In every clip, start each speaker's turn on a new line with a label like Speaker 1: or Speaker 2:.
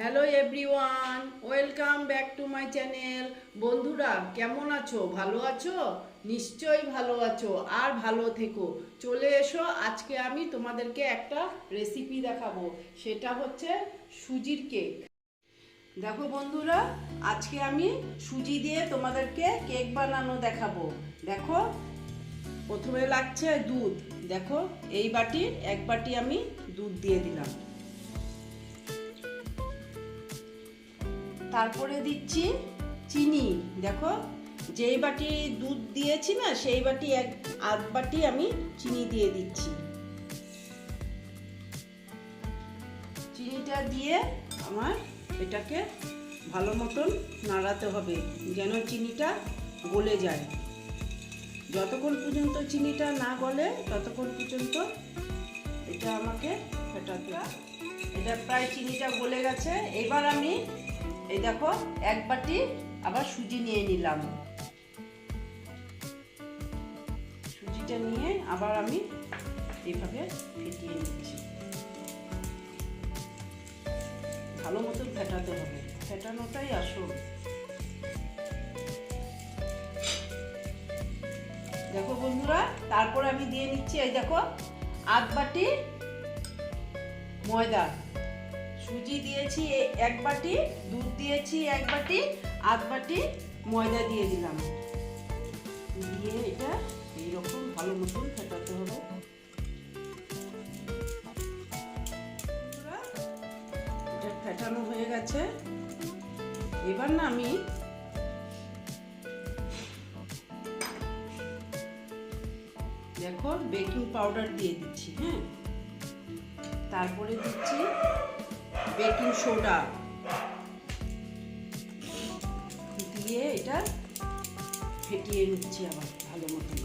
Speaker 1: Hello everyone welcome back to my channel বন্ধুরা, কেমন আছো? ভালো আছো? নিশ্চয়ই ভালো আছো, আর ভালো থেকো। চলে এসো, আজকে আমি তোমাদেরকে একটা রেসিপি দেখাবো। সেটা হচ্ছে সুজির কেক দেখো বন্ধুরা, আজকে আমি সুজি দিয়ে তোমাদেরকে কেক বানানো দেখাবো। দেখো, প্রথমে লাগছে দুধ। দেখো, এই বাটির এক বাটি আমি দুধ দিয়ে দিলাম। তারপরে দিচ্ছি চিনি। দেখো, যেই বাটি দুধ দিয়েছি না, সেই বাটি এক, আধ বাটি আমি চিনি দিয়ে দিচ্ছি। চিনিটা দিয়ে আমার এটাকে ভালো মতন নাড়াতে হবে, যেন চিনিটা গলে যায়। যতক্ষণ পর্যন্ত চিনিটা না গলে, ততক্ষণ পর্যন্ত এটা আমাকে ফেটাতে এটা প্রায় চিনিটা গলে গেছে। এবার আমি এই দেখো, এক বাটি আবার সুজি নিয়ে নিলাম। সুজিটা নিয়ে আবার আমি এইভাবে ফেটিয়ে নিচ্ছি। ভালো মতো ফেটাতে হবে। ফেটানোটাই আসল। দেখো বন্ধুরা, তারপর আমি দিয়ে নিচ্ছি, এই দেখো, আধ বাটি ময়দা। সুজি দিয়েছি এক বাটি, দুধ দিয়েছি এক বাটি, আধ বাটি ময়দা দিয়ে দিলাম। দিয়ে এটা এইরকম ভালো মতন ফেটাতে হবে। এটা ফেটানো হয়ে গেছে। এবার না আমি দেখো বেকিং পাউডার দিয়ে দিচ্ছি হ্যাঁ? তারপরে দিচ্ছি বেকিং সোডা। দিয়ে এটা ফেটিয়ে নিচ্ছি আবার ভালো মতন।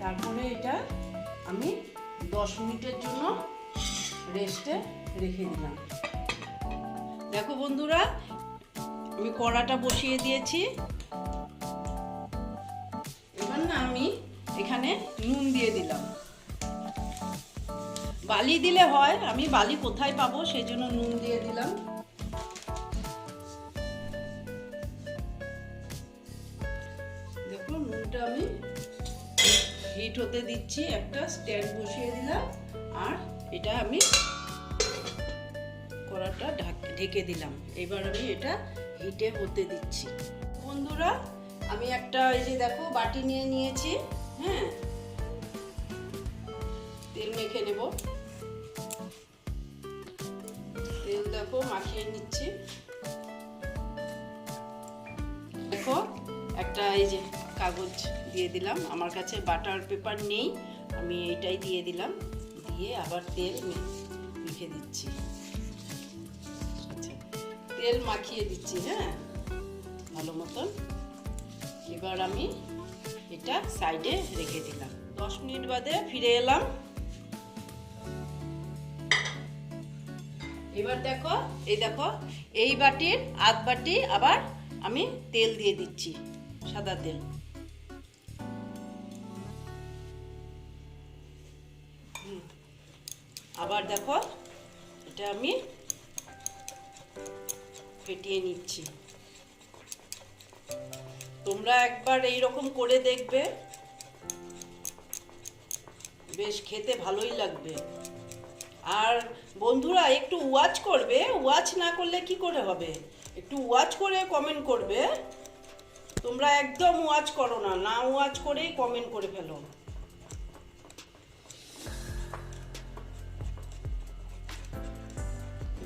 Speaker 1: তারপরে এটা আমি দশ মিনিটের জন্য রেস্টে রেখে দিলাম। দেখো বন্ধুরা, আমি কড়াটা বসিয়ে দিয়েছি। এবার না আমি এখানে নুন দিয়ে দিলাম। বালি দিলে হয়, আমি বালি কোথায় পাবো সেই জন্য নুন দিয়ে দিলাম। দেখো নুনটা আমি হিট হতে দিচ্ছি, একটা স্ট্যান্ড বসিয়ে দিলাম। আর এটা আমি কড়াটা ঢাক- ঢেকে দিলাম। এবার আমি এটা হিটে হতে দিচ্ছি। বন্ধুরা, আমি একটা এই যে দেখো, বাটি নিয়ে নিয়েছি হ্যাঁ? তেল মেখে নেব। তেল দেখো, মাখিয়ে নিচ্ছি। দেখো, একটা এই যে কাগজ দিয়ে দিলাম। আমার কাছে বাটার পেপার নেই, আমি এইটাই দিয়ে দিলাম। দিয়ে আবার তেল মেখে দিচ্ছি। তেল মাখিয়ে দিচ্ছি হ্যাঁ? ভালো মতন। এবার আমি এটা সাইডে রেখে দিলাম। দশ মিনিট বাদে ফিরে এলাম। এবার দেখো, এই দেখো, এই বাটির আধ বাটি আবার আমি তেল দিয়ে দিচ্ছি, সাদা তেল। আবার দেখো, এটা আমি ফেটিয়ে নিচ্ছি। তোমরা একবার এই রকম করে দেখবে। বেশ খেতে ভালোই লাগবে। আর বন্ধুরা, একটু ওয়াচ করবে। ওয়াচ না করলে কি করে হবে? একটু ওয়াচ করে কমেন্ট করবে। তোমরা একদম ওয়াচ করো না। না ওয়াচ করেই কমেন্ট করে ফেলো।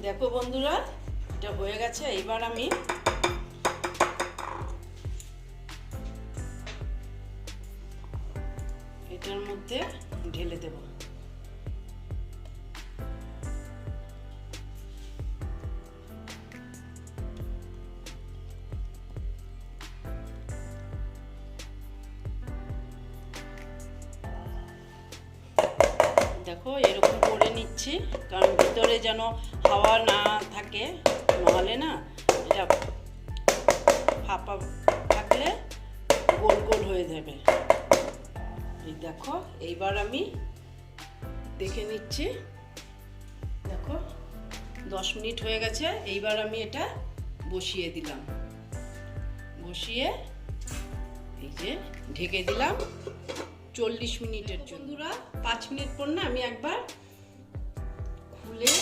Speaker 1: দেখো বন্ধুরা এটা হয়ে গেছে এবার আমি এটার মধ্যে ঢেলে দেব। দেখো, এরকম করে নিচ্ছি, কারণ ভিতরে যেন হাওয়া না থাকে, নাহলে না এটা ফাঁপা থাকলে গোল গোল হয়ে যাবে। এই দেখো, এইবার আমি দেখে নিচ্ছি। দেখো, দশ মিনিট হয়ে গেছে, এইবার আমি এটা বসিয়ে দিলাম। বসিয়ে এই যে ঢেকে দিলাম। চল্লিশ মিনিটের জন্য। বন্ধুরা, পাঁচ মিনিট পর না আমি একবার খুলে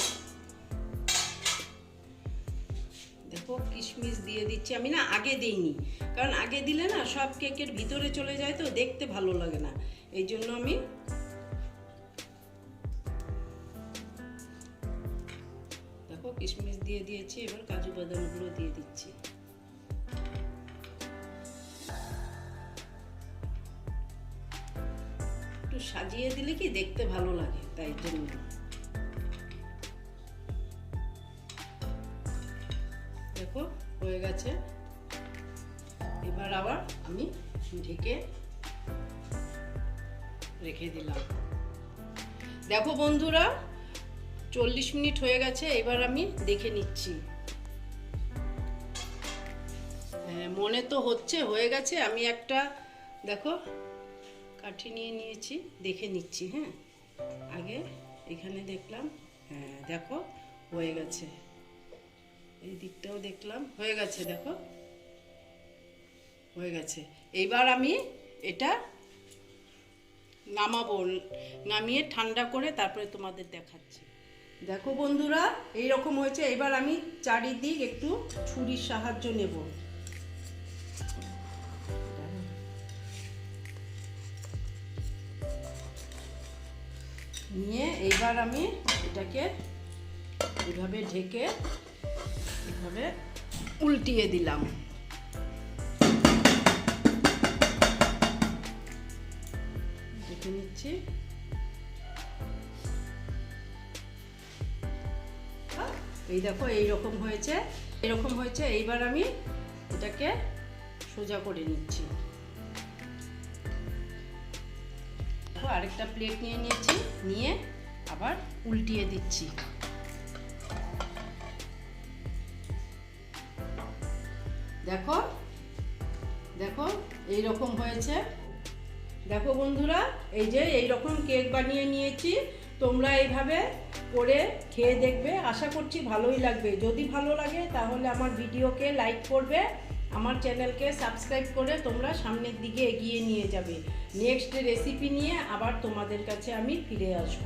Speaker 1: দেখো, কিশমিশ দিয়ে দিচ্ছি। আমি না আগে দিইনি, কারণ আগে দিলে না সব কেকের ভিতরে চলে যায় তো, দেখতে ভালো লাগে না। এই জন্য আমি দেখো, কিশমিশ দিয়ে দিয়েছি, এবার কাজু বাদামগুলো দিয়ে দিচ্ছি। সাজিয়ে দিলে কি দেখতে ভালো লাগে? তাই জন্য। দেখো হয়ে গেছে। এবার আবার আমি ঢেকে রেখে দিলাম। দেখো বন্ধুরা চল্লিশ মিনিট হয়ে গেছে এবার আমি দেখে নিচ্ছি। হ্যাঁ, মনে তো হচ্ছে হয়ে গেছে। আমি একটা দেখো কাঠি নিয়ে নিয়েছি, দেখে নিচ্ছি হ্যাঁ? আগে এখানে দেখলাম হ্যাঁ দেখো, হয়ে গেছে। এই দিকটাও দেখলাম, হয়ে গেছে, দেখো। হয়ে গেছে। এইবার আমি এটা নামাবো, নামিয়ে ঠান্ডা করে তারপরে তোমাদের দেখাচ্ছি। দেখো বন্ধুরা এই রকম হয়েছে। এবার আমি চারিদিক একটু ছুরির সাহায্য নেব। নিয়ে এইবার আমি এটাকে এভাবে ঢেকে এভাবে উল্টিয়ে দিলাম। দেখে নিচ্ছি। এই দেখো এই রকম হয়েছে, এরকম হয়েছে, এইবার আমি এটাকে সোজা করে নিচ্ছি। আরেকটা প্লেট নিয়ে নিয়েছি, নিয়ে আবার উল্টিয়ে দিচ্ছি। দেখো দেখো এই রকম হয়েছে। দেখো বন্ধুরা, এই যে এই রকম কেক বানিয়ে নিয়েছি। তোমরা এইভাবে করে খেয়ে দেখবে। আশা করছি ভালোই লাগবে। যদি ভালো লাগে তাহলে আমার ভিডিওকে লাইক করবে। আমার চ্যানেলকে সাবস্ক্রাইব করে তোমরা সামনের দিকে এগিয়ে নিয়ে যাবে। নেক্সট রেসিপি নিয়ে আবার তোমাদের কাছে আমি ফিরে আসব।